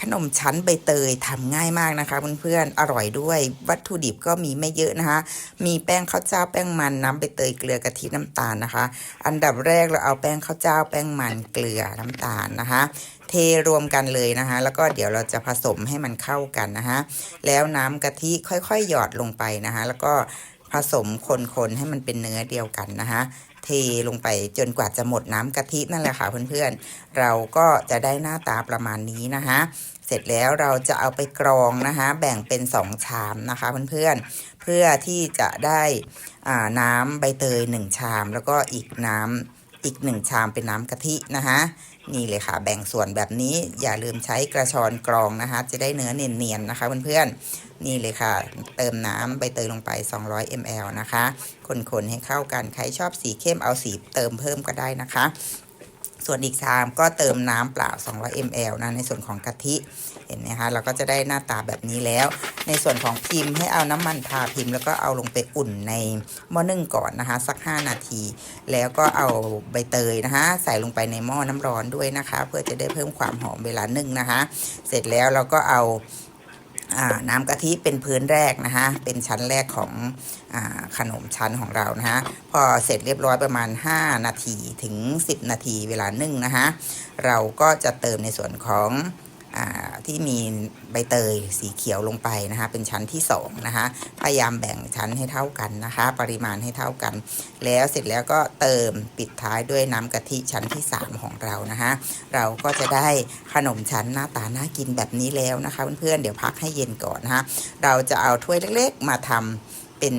ขนมชั้นใบเตยทำง่ายมากนะคะเพื่อนๆอร่อยด้วยวัตถุดิบก็มีไม่เยอะนะคะ มีแป้งข้าวเจ้าแป้งมันน้ำใบเตยเกลือกะทิน้ำตาลนะคะ อันดับแรกเราเอาแป้งข้าวเจ้าแป้งมันเกลือน้ำตาลนะคะ เทรวมกันเลยนะคะ แล้วก็เดี๋ยวเราจะผสมให้มันเข้ากันนะคะ แล้วน้ำกะทิค่อยๆ หยอดลงไปนะคะ แล้วก็ผสมคนๆให้มันเป็นเนื้อเดียวกันนะคะ เทลงไปจนกว่าจะหมดน้ำกะทินั่นแหละค่ะเพื่อนๆ เราก็จะได้หน้าตาประมาณนี้นะคะเสร็จแล้วเราจะเอาไปกรองนะคะแบ่งเป็น 2 ชามนะคะเพื่อนๆเพื่อที่จะได้น้ำใบเตย 1 ชาม แล้วก็อีกน้ำ อีกหนึ่งชามเป็นน้ำกะทินะคะนี่เลยค่ะ แบ่งส่วนแบบนี้อย่าลืมใช้กระชอนกรองนะคะ จะได้เนื้อเนียนๆนะคะเพื่อนๆนี่เลยค่ะ เติมน้ำใบเตยลงไป 200 ml นะคะ คนๆให้เข้ากันใครชอบสีเข้มเอาสีเติมเพิ่มก็ได้นะคะ ส่วนอีกชามก็เติมน้ำเปล่า 200 ml นะ ในส่วนของกะทิ เห็นไหมคะ เราก็จะได้หน้าตาแบบนี้แล้ว ในส่วนของพิมพ์ให้เอาน้ำมันทาพิมพ์ แล้วก็เอาลงไปอุ่นในหม้อนึ่งก่อนนะคะ สัก 5 นาที แล้วก็เอาใบเตยนะคะ ใส่ลงไปในหม้อน้ำร้อนด้วยนะคะ เพื่อจะได้เพิ่มความหอมเวลานึ่งนะคะ เสร็จแล้วเราก็เอาอ่า น้ำกะทิเป็นพื้นแรกนะคะเป็นชั้นแรกของอขนมชั้นของเรานะคะพอเสร็จเรียบร้อยประมาณ 5 นาทีถึง 10 นาทีเวลานึ่งนะคะเราก็จะเติมในส่วนของ ที่มีใบเตยสีเขียวลงไปนะคะ เป็นชั้นที่2นะคะ พยายามแบ่งชั้นให้เท่ากันนะคะ ปริมาณให้เท่ากัน แล้วเสร็จแล้วก็เติมปิดท้ายด้วยน้ำกะทิชั้นที่ 3 ของเรานะคะ เราก็จะได้ขนมชั้นหน้าตาน่ากินแบบนี้แล้วนะคะเพื่อนๆเดี๋ยวพักให้เย็นก่อนนะคะเราจะเอาถ้วยเล็กๆ มาทำเป็น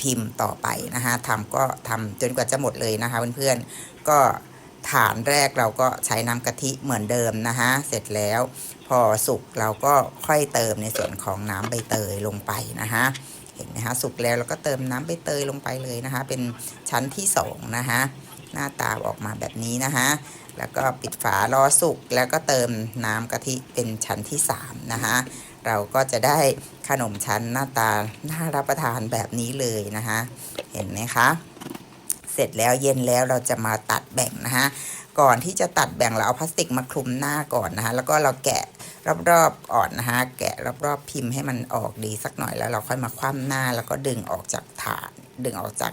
พิมพ์ต่อไปนะคะทำก็ทำจนกว่าจะหมดเลยนะคะเพื่อนๆก็ ฐานแรกเราก็ใช้น้ำกะทิเหมือนเดิมนะคะเสร็จแล้วพอสุกเราก็ค่อยเติมในส่วนของน้ำใบเตยลงไปนะคะเห็นไหมคะสุกแล้วเราก็เติมน้ำใบเตยลงไปเลยนะคะ เป็นชั้นที่สองนะคะหน้าตาออกมาแบบนี้นะคะแล้วก็ปิดฝารอสุกแล้วก็เติมน้ำกะทิเป็นชั้นที่3นะคะเราก็จะได้ขนมชั้นหน้าตาน่ารับประทานแบบนี้เลยนะคะเห็นไหมคะ เสร็จแล้วเย็นแล้วเราจะมาตัดแบ่งนะคะก่อนที่จะตัดแบ่งเราเอาพลาสติกมาคลุมหน้าก่อนนะคะแล้วก็เราแกะรอบๆอ่อนนะคะแกะรอบๆพิมพ์ให้มันออกดีสักหน่อยแล้วเราค่อยมาคว่ำหน้าแล้วก็ดึงออกจากถาดดึงออกจาก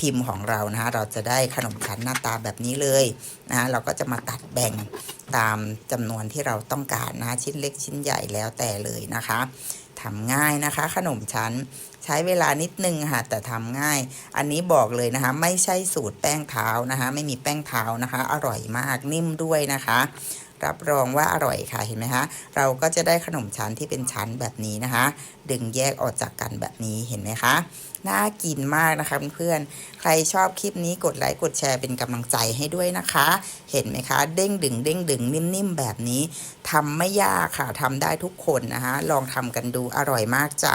พิมพ์ของเรานะคะเราจะได้ขนมชั้นหน้าตาแบบนี้เลยนะคะเราก็จะมาตัดแบ่งตามจำนวนที่เราต้องการนะคะชิ้นเล็กชิ้นใหญ่แล้วแต่เลยนะคะ ทำง่ายนะคะ ขนมชั้นใช้เวลานิดนึงค่ะแต่ทำง่าย อันนี้บอกเลยนะคะ ไม่ใช่สูตรแป้งเท้านะคะ ไม่มีแป้งเท้านะคะ อร่อยมากนิ่มด้วยนะคะ รับรองว่าอร่อยค่ะเห็นไหมคะเราก็จะได้ขนมชั้นที่เป็นชั้นแบบนี้นะคะ ดึงแยกออกจากกันแบบนี้เห็นไหมคะน่ากินมากนะคะเพื่อนๆ ใครชอบคลิปนี้กดไลค์กดแชร์เป็นกำลังใจให้ด้วยนะคะ เห็นไหมคะ เด้งดึงเด้งดึงนิ่มๆแบบนี้ทำไม่ยากค่ะทำได้ทุกคนนะคะ ลองทำกันดูอร่อยมากจ้ะ